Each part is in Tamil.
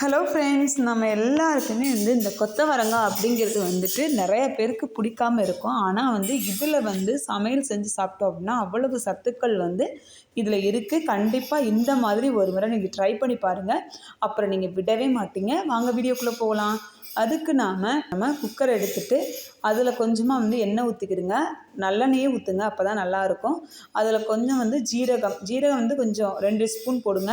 ஹலோ ஃப்ரெண்ட்ஸ் நம்ம எல்லாருக்குமே வந்து இந்த கொத்தவரங்காய் அப்படிங்கிறது வந்துட்டு நிறைய பேருக்கு பிடிக்காம இருக்கும். ஆனால் வந்து இதில் வந்து சமையல் செஞ்சு சாப்பிட்டோம் அப்படின்னா அவ்வளவு சத்துக்கள் வந்து இதில் இருக்குது கண்டிப்பாக இந்த மாதிரி ஒரு முறை நீங்கள் ட்ரை பண்ணி பாருங்கள் அப்புறம் நீங்கள் விடவே மாட்டீங்க. வாங்க வீடியோக்குள்ளே போகலாம். அதுக்கு நாம் நம்ம குக்கர் எடுத்துகிட்டு அதில் கொஞ்சமாக வந்து எண்ணெய் ஊற்றிக்கிடுங்க நல்லெண்ணெயே ஊற்றுங்க அப்போ தான் நல்லாயிருக்கும் அதில் கொஞ்சம் வந்து ஜீரகம் ஜீரகம் வந்து கொஞ்சம் ரெண்டு ஸ்பூன் போடுங்க.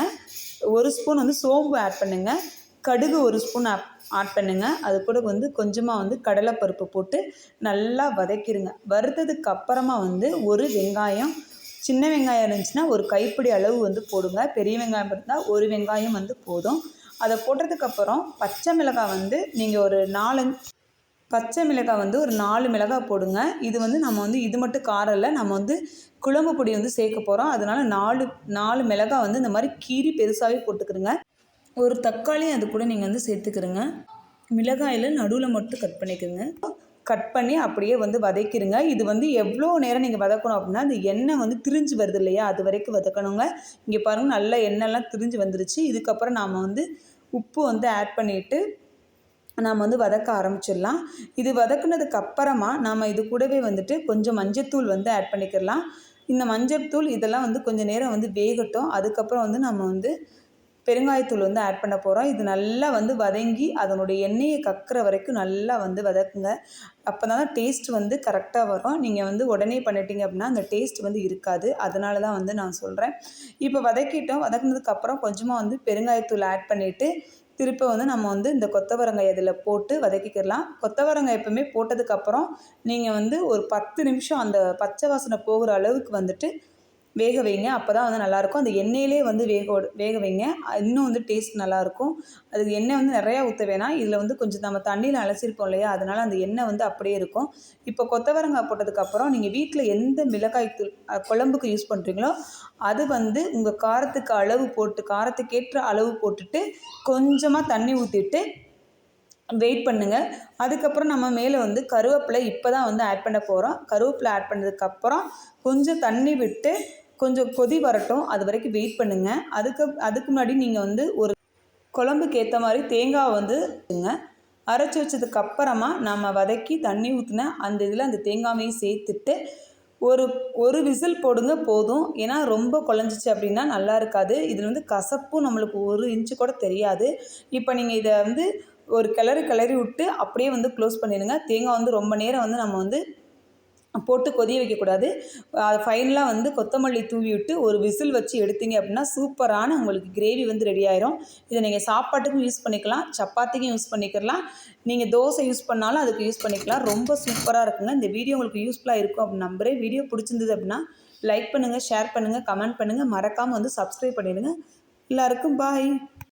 ஒரு ஸ்பூன் வந்து சோம்பு ஆட் பண்ணுங்கள் கடுகு ஒரு ஸ்பூன் ஆட் ஆட் பண்ணுங்கள் அது கூட வந்து கொஞ்சமாக வந்து கடலைப்பருப்பு போட்டு நல்லா வதக்கிடுங்க வறுத்ததுக்கு அப்புறமா வந்து ஒரு வெங்காயம் சின்ன வெங்காயம் இருந்துச்சுன்னா ஒரு கைப்பிடி அளவு வந்து போடுங்க. பெரிய வெங்காயம் இருந்தால் ஒரு வெங்காயம் வந்து போதும். அதை போட்டதுக்கப்புறம் பச்சை மிளகாய் வந்து நீங்கள் ஒரு நாலஞ்சு பச்சை மிளகாய் வந்து ஒரு நாலு மிளகாய் போடுங்க. இது வந்து நம்ம வந்து இது மட்டும் காரம் இல்லை நம்ம வந்து குழம்பு பொடி வந்து சேர்க்க போகிறோம் அதனால் நாலு நாலு மிளகாய் வந்து இந்த மாதிரி கீரி பெருசாகவே போட்டுக்கிறோங்க ஒரு தக்காளி அது கூட நீங்கள் வந்து சேர்த்துக்கிறோங்க மிளகாயில் நடுவில் மட்டும் கட் பண்ணிக்கிறங்க கட் பண்ணி அப்படியே வந்து வதக்கிடுங்க இது வந்து எவ்வளோ நேரம் நீங்கள் வதக்கணும் அப்படின்னா அந்த எண்ணெய் வந்து திரிஞ்சு வருது இல்லையா? அது வரைக்கும் வதக்கணுங்க. இங்கே பாருங்கள் நல்ல எண்ணெய்லாம் திரிஞ்சு வந்துருச்சு. இதுக்கப்புறம் நாம் வந்து உப்பு வந்து ஆட் பண்ணிவிட்டு நாம் வந்து வதக்க ஆரம்பிச்சிடலாம். இது வதக்குனதுக்கு அப்புறமா நாம் இது கூடவே வந்துட்டு கொஞ்சம் மஞ்சத்தூள் வந்து ஆட் பண்ணிக்கிடலாம். இந்த மஞ்சத்தூள் இதெல்லாம் வந்து கொஞ்சம் நேரம் வந்து வேகட்டும். அதுக்கப்புறம் வந்து நம்ம வந்து பெருங்காயத்தூள் வந்து ஆட் பண்ண போகிறோம் இது நல்லா வந்து வதங்கி அதனுடைய எண்ணெயை கக்கிற வரைக்கும் நல்லா வந்து வதக்குங்க. அப்போ தான் டேஸ்ட் வந்து கரெக்டாக வரும். நீங்கள் வந்து உடனே பண்ணிட்டீங்க அப்படின்னா அந்த டேஸ்ட் வந்து இருக்காது. அதனால தான் வந்து நான் சொல்கிறேன் இப்போ வதக்கிட்டோம். வதக்குனதுக்கப்புறம் கொஞ்சமாக வந்து பெருங்காயத்தூள் ஆட் பண்ணிவிட்டு திருப்ப வந்து நம்ம வந்து இந்த கொத்தவரங்காய் இதில் போட்டு வதக்கிக்கிடலாம். கொத்தவரங்காய் எப்பவுமே போட்டதுக்கப்புறம் நீங்கள் வந்து ஒரு பத்து நிமிஷம் அந்த பச்சை வாசனை போகிற அளவுக்கு வந்துட்டு வேக வைங்க. அப்போ தான் வந்து நல்லாயிருக்கும். அந்த எண்ணெயிலே வந்து வேக வேக வைங்க. இன்னும் வந்து டேஸ்ட் நல்லாயிருக்கும். அதுக்கு எண்ணெய் வந்து நிறையா ஊற்ற வேணாம். இதில் வந்து கொஞ்சம் நம்ம தண்ணியில் அலசிருப்போம் இல்லையா? அதனால் அந்த எண்ணெய் வந்து அப்படியே இருக்கும். இப்போ கொத்தவரங்காய் போட்டதுக்கப்புறம் நீங்கள் வீட்டில் எந்த மிளகாய் தூள் குழம்புக்கு யூஸ் பண்ணுறீங்களோ அது வந்து உங்கள் காரத்துக்கு அளவு போட்டு காரத்துக்கேற்ற அளவு போட்டுட்டு கொஞ்சமாக தண்ணி ஊற்றிட்டு வெயிட் பண்ணுங்கள் அதுக்கப்புறம் நம்ம மேலே வந்து கருவேப்பிலை இப்போ தான் வந்து ஆட் பண்ண போகிறோம் கருவேப்பிலை ஆட் பண்ணதுக்கப்புறம் கொஞ்சம் தண்ணி விட்டு கொஞ்சம் கொதி வரட்டும். அது வரைக்கும் வெயிட் பண்ணுங்கள் அதுக்கு அதுக்கு முன்னாடி நீங்கள் வந்து ஒரு குழம்புக்கு ஏற்ற மாதிரி தேங்காய் வந்து அரைச்சி வச்சதுக்கு அப்புறமா நம்ம வதக்கி தண்ணி ஊற்றின அந்த இதில் அந்த தேங்காவையும் சேர்த்துட்டு ஒரு ஒரு விசில் போடுங்க போதும். ஏன்னா ரொம்ப குழஞ்சிச்சு அப்படின்னா நல்லா இருக்காது. இதில் வந்து கசப்பும் நம்மளுக்கு ஒரு இன்ச்சு கூட தெரியாது. இப்போ நீங்கள் இதை வந்து ஒரு கிளறி கிளறி விட்டு அப்படியே வந்து க்ளோஸ் பண்ணிடுங்க. தேங்காய் வந்து ரொம்ப நேரம் வந்து நம்ம வந்து போட்டு கொதிய வைக்கக்கூடாது. ஃபைனலாக வந்து கொத்தமல்லி தூவி விட்டு ஒரு விசில் வச்சு எடுத்தீங்க அப்படின்னா சூப்பரான உங்களுக்கு கிரேவி வந்து ரெடி ஆயிரும். இதை நீங்கள் சாப்பாட்டுக்கும் யூஸ் பண்ணிக்கலாம் சப்பாத்திக்கும் யூஸ் பண்ணிக்கலாம். நீங்கள் தோசை யூஸ் பண்ணாலும் அதுக்கு யூஸ் பண்ணிக்கலாம். ரொம்ப சூப்பராக இருக்குங்க. இந்த வீடியோ உங்களுக்கு யூஸ்ஃபுல்லாக இருக்கும் அப்படின்னு நம்புகிறேன் வீடியோ பிடிச்சிருந்தது அப்படின்னா லைக் பண்ணுங்கள் ஷேர் பண்ணுங்கள் கமெண்ட் பண்ணுங்கள் மறக்காமல் வந்து சப்ஸ்கிரைப் பண்ணிடுங்க. எல்லாருக்கும் பாய்